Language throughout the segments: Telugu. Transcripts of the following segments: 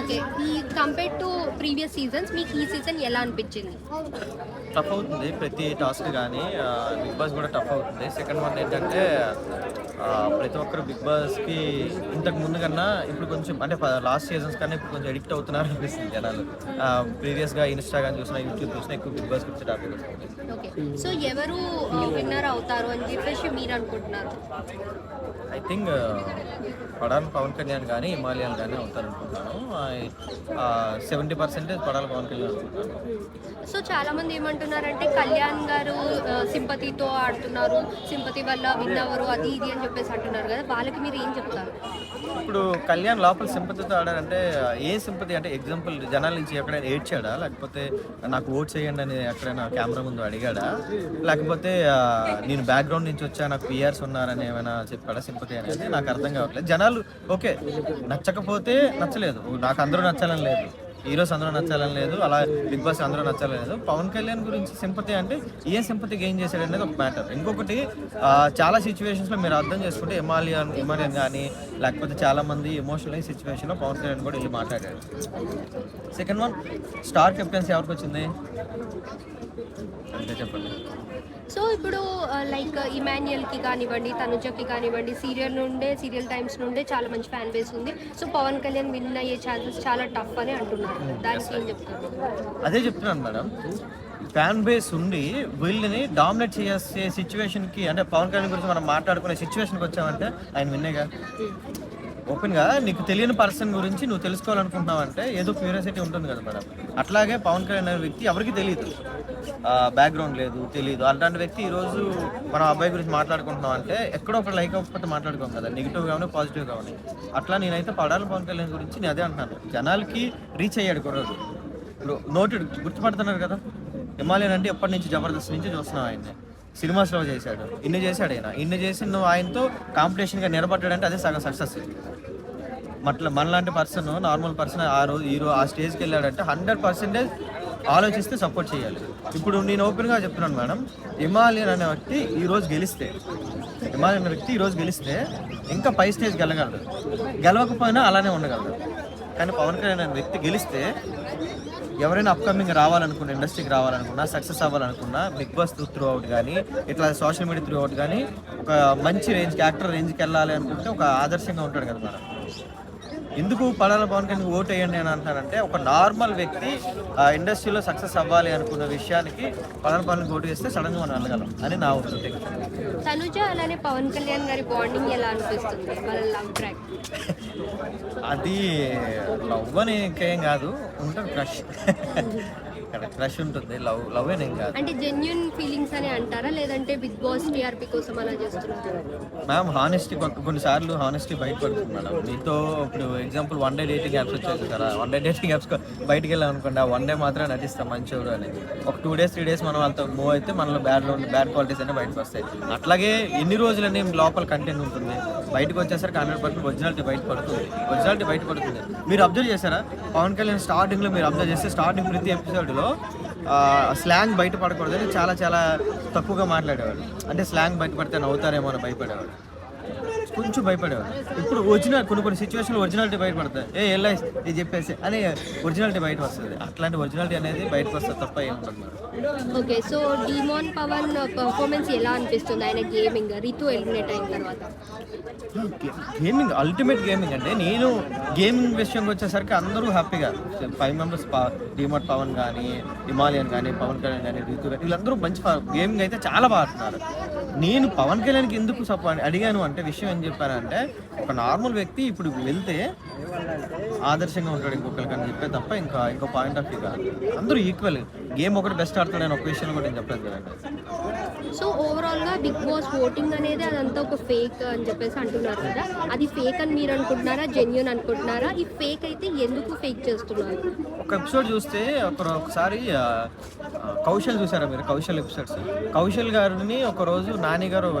ఓకే ఈ కంపేర్ టు ప్రీవియస్ సీజన్స్ మీకు ఈ సీజన్ ఎలా అనిపించింది? టఫ్ అవుతుంది ప్రతి టాస్క్ కానీ బిగ్ బాస్ కూడా టఫ్ అవుతుంది. సెకండ్ వన్ ఏంటంటే ప్రతి ఒక్కరు బిగ్ బాస్కి ఇంతకు ముందు కన్నా ఇప్పుడు కొంచెం అంటే లాస్ట్ సీజన్స్ కన్నా ఇప్పుడు కొంచెం ఎడిక్ట్ అవుతున్నారు అనిపిస్తుంది జనాలు. ప్రీవియస్గా ఇన్స్టాగ్రామ్ చూసినా యూట్యూబ్ చూసినా ఎక్కువ బిగ్ బాస్ గురించి టాపిక్ ఓకే సో ఎవరు విన్నర్ అవుతారు అని చెప్పేసి మీరు అనుకుంటున్నారు? ఐ థింక్ పడాలి పవన్ కళ్యాణ్ కానీ హిమాలయన్ కానీ అవుతారు. అనుకుంటాను సెవెంటీ పర్సెంటేజ్ పడాలి పవన్ కళ్యాణ్ అనుకుంటాను సో చాలా మంది ఏమంటున్నారంటే కళ్యాణ్ గారు సింపతితో ఆడుతున్నారు సింపతి వల్ల విన్ అవ్వరు అది ఇది అని చెప్పేసి అంటున్నారు కదా వాళ్ళకి మీరు ఏం చెప్తారు? ఇప్పుడు కళ్యాణ్ లోపల సింపతితో ఆడారంటే ఏ సింపతి అంటే ఎగ్జాంపుల్ జనాల నుంచి ఎక్కడైనా ఏడ్చాడా? లేకపోతే నాకు ఓట్ చేయండి అని ఎక్కడైనా కెమెరా ముందు అడిగాడా? లేకపోతే నేను బ్యాక్గ్రౌండ్ నుంచి వచ్చా నాకు పిఆర్స్ ఉన్నారని ఏమైనా చెప్పాడా సింపతి అనేది నాకు అర్థం కావట్లేదు. జనాలు ఓకే నచ్చకపోతే నచ్చలేదు. నాకు అందరూ నచ్చాలని లేదు. హీరోస్ అందరూ నచ్చాలని లేదు. అలా బిగ్ బాస్ అందరూ నచ్చాలని లేదు. పవన్ కళ్యాణ్ గురించి సింపతి అంటే ఏ సింపతి గెయిన్ చేశాడు అనేది ఒక మ్యాటర్ ఇంకొకటి చాలా సిచ్యువేషన్స్లో మీరు అర్థం చేసుకుంటే హిమాలయన్ హిమాలయన్ కానీ లేకపోతే చాలామంది ఎమోషనల్ అయ్యే సిచ్యువేషన్లో పవన్ కళ్యాణ్ కూడా వెళ్ళి మాట్లాడాడు. సెకండ్ వన్ స్టార్ కెప్టెన్సీ ఎవరికి వచ్చింది? అంతే చెప్పండి. సో ఇప్పుడు లైక్ ఇమాన్యుయల్కి కానివ్వండి తనుజకి కానివ్వండి సీరియల్ నుండే సీరియల్ టైమ్స్ నుండే చాలా మంచి ఫ్యాన్ బేస్ ఉంది. సో పవన్ కళ్యాణ్ విన్ అయ్యే ఛాన్సెస్ చాలా టఫ్ అని అంటున్నారు. దానికి ఏం చెప్తారు? అదే చెప్తున్నాను మేడం. ఫ్యాన్ బేస్ ఉండి వీళ్ళని డామినేట్ చేసే సిచ్యువేషన్కి అంటే పవన్ కళ్యాణ్ గురించి మనం మాట్లాడుకునే సిచ్యువేషన్కి వచ్చామంటే ఆయన విన్నేగా ఓపెన్గా నీకు తెలియని పర్సన్ గురించి నువ్వు తెలుసుకోవాలనుకుంటున్నావంటే ఏదో క్యూరియాసిటీ ఉంటుంది కదా మేడం. అట్లాగే పవన్ కళ్యాణ్ అనే వ్యక్తి ఎవరికి తెలియదు బ్యాక్గ్రౌండ్ లేదు తెలియదు అలాంటి వ్యక్తి ఈరోజు మనం అబ్బాయి గురించి మాట్లాడుకుంటున్నాం అంటే ఎక్కడో ఒక లైక్ అవ్వకపోతే మాట్లాడుకోం కదా. నెగిటివ్ కానీ పాజిటివ్ కానీ అట్లా నేనైతే పడాలి పవన్ కళ్యాణ్ గురించి నేను అదే అంటున్నాను. జనాలకి రీచ్ అయ్యాడు కుర్రోడు ఇప్పుడు నోటెడ్ గుర్తుపడుతున్నారు కదా? హిమాలయన్ అంటే ఎప్పటి నుంచి? జబర్దస్త్ నుంచి చూస్తున్నాం ఆయన్ని. సినిమాస్లో చేశాడు. ఇన్ని చేశాడు ఆయన. ఇన్ని చేసి నువ్వు ఆయనతో కాంపిటీషన్గా నిలబడ్డాడంటే అదే సగం సక్సెస్ మట్ల మనలాంటి పర్సన్ నార్మల్ పర్సన్ ఆ రోజు ఈ రోజు ఆ స్టేజ్కి వెళ్ళాడంటే హండ్రెడ్ పర్సెంటేజ్ ఆలోచిస్తే సపోర్ట్ చేయాలి. ఇప్పుడు నేను ఓపెన్గా చెప్తున్నాను మేడం హిమాలయన్ అనే వ్యక్తి ఈరోజు గెలిస్తే హిమాలయన్ అనే వ్యక్తి ఈరోజు గెలిస్తే ఇంకా పై స్టేజ్కి వెళ్ళగలడు. గెలవకపోయినా అలానే ఉండగలడు. కానీ పవన్ కళ్యాణ్ అనే వ్యక్తి గెలిస్తే ఎవరైనా అప్కమింగ్ రావాలనుకున్న ఇండస్ట్రీకి రావాలనుకున్నా సక్సెస్ అవ్వాలనుకున్నా బిగ్ బాస్ త్రూ అవుట్ కానీ ఇట్లా సోషల్ మీడియా త్రూ అవుట్ కానీ ఒక మంచి రేంజ్కి యాక్టర్ రేంజ్కి వెళ్ళాలి అనుకుంటే ఒక ఆదర్శంగా ఉంటాడు కదా మేడం. ఎందుకు పడాల పవన్ కళ్యాణ్ ఓట్ వేయండి అని అంటారంటే ఒక నార్మల్ వ్యక్తి ఆ ఇండస్ట్రీలో సక్సెస్ అవ్వాలి అనుకున్న విషయానికి పడాల పవన్ ఓటు వేస్తే సడన్గా మనం వెళ్ళగలం అని నా ఉద్దేశం తనుజ అలానే పవన్ కళ్యాణ్ గారి బాండింగ్ ఎలా అనిపిస్తుంది? వాళ్ళ లవ్ ట్రాక్. అది లవ్ అని ఇంకేం కాదు ఉంటుంది క్రష్. ఇక్కడ క్రష్ ఉంటుంది. లవ్ లవ్ అని ఏం కాదు. అంటే జెన్యున్ ఫీలింగ్స్ అని అంటారా? లేదంటే బిగ్ బాస్ టీఆర్పీ కోసం అలా చేస్తున్నారు? మ్యామ్ హానెస్టీ కొన్నిసార్లు హానెస్టీ బయటపడుతుంది మేడం మీతో ఇప్పుడు example one day dating apps వచ్చేది కదా వన్ డే డేటింగ్ యాప్స్ బయటికి వెళ్ళాం అనుకోండి ఆ వన్ డే మాత్రమే నటిస్తాం మంచోడు అని. ఒక టూ డేస్ త్రీ డేస్ మనం వాళ్ళతో మూవ్ అయితే మనలో బ్యాడ్ బ్యాడ్ క్వాలిటీస్ అన్ని బయటకు వస్తాయి. అట్లాగే ఎన్ని రోజులని లోపల కంటెంట్ ఉంటుంది? బయటకు వచ్చేసరికి హండ్రెడ్ పర్సెంట్ ఒరిజినాలిటీ బయట పడుతుంది. ఒరిజినాలిటీ బయట పడుతుంది. మీరు అబ్జర్వ్ చేశారా? పవన్ కళ్యాణ్ స్టార్టింగ్లో మీరు అబ్జర్వ్ చేస్తే స్టార్టింగ్ ప్రతి ఎపిసోడ్లో స్లాంగ్ బయట పడకూడదని చాలా చాలా తక్కువగా మాట్లాడేవాడు అంటే స్లాంగ్ బయటపడితే నవ్వుతారేమో అని భయపడేవాడు కొంచెం భయపడేవాడు ఇప్పుడు ఒరిజినల్ కొన్ని కొన్ని సిచ్యువేషన్లో ఒరిజినాలిటీ బయటపడతాయి. ఏ ఎలా ఇది చెప్పేసి అని ఒరిజినాలిటీ బయట వస్తుంది అట్లాంటి ఒరిజినాలిటీ అనేది బయటకు వస్తుంది తప్ప madam okay so Demon Pavan performance ఎలా అనిపిస్తుంది? ఆయన గేమింగ్ రితు ఎలిమినేట్ అయిన తర్వాత. గేమింగ్ అల్టిమేట్ గేమింగ్ అంటే నేను గేమింగ్ విషయంకి వచ్చేసరికి అందరూ హ్యాపీగా. ఫైవ్ మెంబర్స్ డిమోట్ పవన్ కానీ హిమాలయన్ కానీ పవన్ కళ్యాణ్ కానీ రీతు వీళ్ళందరూ మంచి గేమింగ్ అయితే చాలా బాగా ఆడుతున్నారు. నేను పవన్ కళ్యాణ్కి ఎందుకు సపోర్ట్ అడిగాను అంటే విషయం ఏం చెప్పానంటే ఒక నార్మల్ వ్యక్తి ఇప్పుడు వెళ్తే ఆదర్శంగా ఉంటాడు ఇంకొకరికి అని చెప్పే తప్ప ఇంకా ఇంకో పాయింట్ ఆఫ్ వ్యూ కాదు. అందరూ ఈక్వల్ గేమ్ ఒకటి బెస్ట్ ఆడుతాడని ఒక విషయం కూడా నేను చెప్పలేదు కదండి. సో ఓవరాల్గా బిగ్ బాస్ ఓటింగ్ అనేది అదంతా ఒక ఫేక్ అని చెప్పేసి అంటున్నారు కదా. అది ఫేక్ అని మీరు అనుకుంటున్నారా? జెన్యున్ అనుకుంటున్నారా? ఈ ఫేక్ అయితే ఎందుకు ఫేక్ చేస్తున్నారు? ఒక ఎపిసోడ్ చూస్తే ఒకసారి కౌశల్ చూసారా మీరు? కౌశల్ ఎపిసోడ్స్ కౌశల్ గారిని ఒకరోజు నాని గారు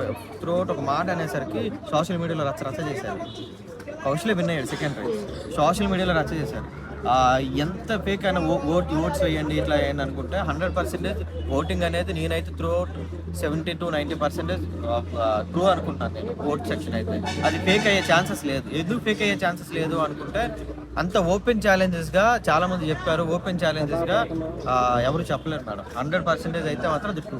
ఒక మాట అనేసరికి సోషల్ మీడియాలో రచ్చ రచ్చ చేశారు. కౌశల్ విన్ అయ్యాడు సెకండ్ సోషల్ మీడియాలో రచ్చ చేశారు. ఎంత ఫేక్ అయినా ఓట్ ఓట్స్ వేయండి ఇట్లా వేయండి అనుకుంటే హండ్రెడ్ పర్సెంటేజ్ ఓటింగ్ అనేది నేనైతే throughout seventy to ninety percentage true అనుకుంటున్నాను నేను ఓట్ సెక్షన్ అయితే. అది ఫేక్ అయ్యే ఛాన్సెస్ లేదు. ఎందుకు ఫేక్ అయ్యే ఛాన్సెస్ లేదు అనుకుంటే అంత ఓపెన్ ఛాలెంజెస్గా చాలా మంది చెప్పారు ఓపెన్ ఛాలెంజెస్గా ఎవరు చెప్పలేరు మేడం. హండ్రెడ్ పర్సెంటేజ్ అయితే మాత్రం అది ట్రూ